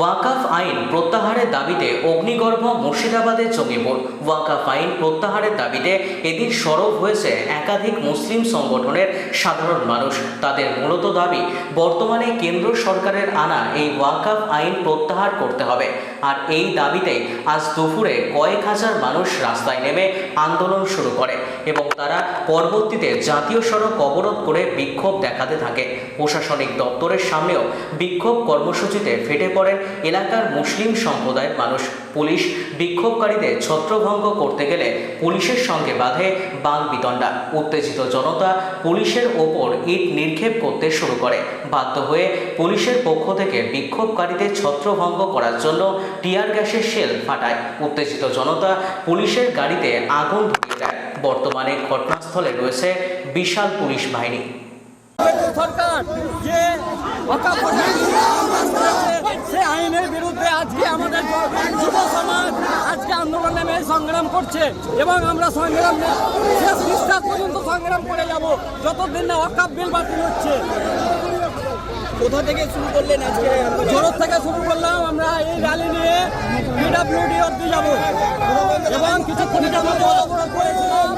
ওয়াকাফ আইন প্রত্যাহারের দাবিতে অগ্নিগর্ভ মুর্শিদাবাদের জঙ্গিপুর। ওয়াকাফ আইন প্রত্যাহারের দাবিতে এদিন সরব হয়েছে একাধিক মুসলিম সংগঠনের সাধারণ মানুষ। তাদের মূলত দাবি, বর্তমানে কেন্দ্র সরকারের আনা এই ওয়াকাফ আইন প্রত্যাহার করতে হবে। আর এই দাবিতে আজ দুপুরে কয়েক হাজার মানুষ রাস্তায় নেমে আন্দোলন শুরু করে এবং তারা পরবর্তীতে জাতীয় সড়ক অবরোধ করে বিক্ষোভ দেখাতে থাকে। প্রশাসনিক দপ্তরের সামনেও বিক্ষোভ কর্মসূচিতে ফেটে পড়েন এলাকার মুসলিম সম্প্রদায়ের মানুষ পুলিশ বিক্ষোভকারীদের ছত্রভঙ্গ করতে গেলে পুলিশের সঙ্গে বাঁধে বাং বিতণ্ডা। উত্তেজিত জনতা পুলিশের ওপর ইট নিক্ষেপ করতে শুরু করে। বাধ্য হয়ে পুলিশের পক্ষ থেকে বিক্ষোভকারীদের ছত্রভঙ্গ করার জন্য টিয়ার গ্যাসের শেল ফাটায়। উত্তেজিত জনতা পুলিশের গাড়িতে আগুন ধরিয়ে দেয়। বর্তমানে ঘটনাস্থলে রয়েছে বিশাল পুলিশ বাহিনী। সরকার সে আইনের বিরুদ্ধে আজকে আমাদের যুব সমাজ আজকে আন্দোলন নেমে সংগ্রাম করছে এবং আমরা সংগ্রাম শেষ নিঃশ্বাস পর্যন্ত সংগ্রাম করে যাব। যতদিন না ওয়াকাফ বিল বাতিল হচ্ছে। কোথা থেকে শুরু করলেন আজকে? জোরত থেকে শুরু করলাম আমরা এই র্যালি নিয়ে পিডাব্লিউডি অব্দি যাব। এবং কিছু কোটিটা মধ্যে অবরোধ করেছিলাম।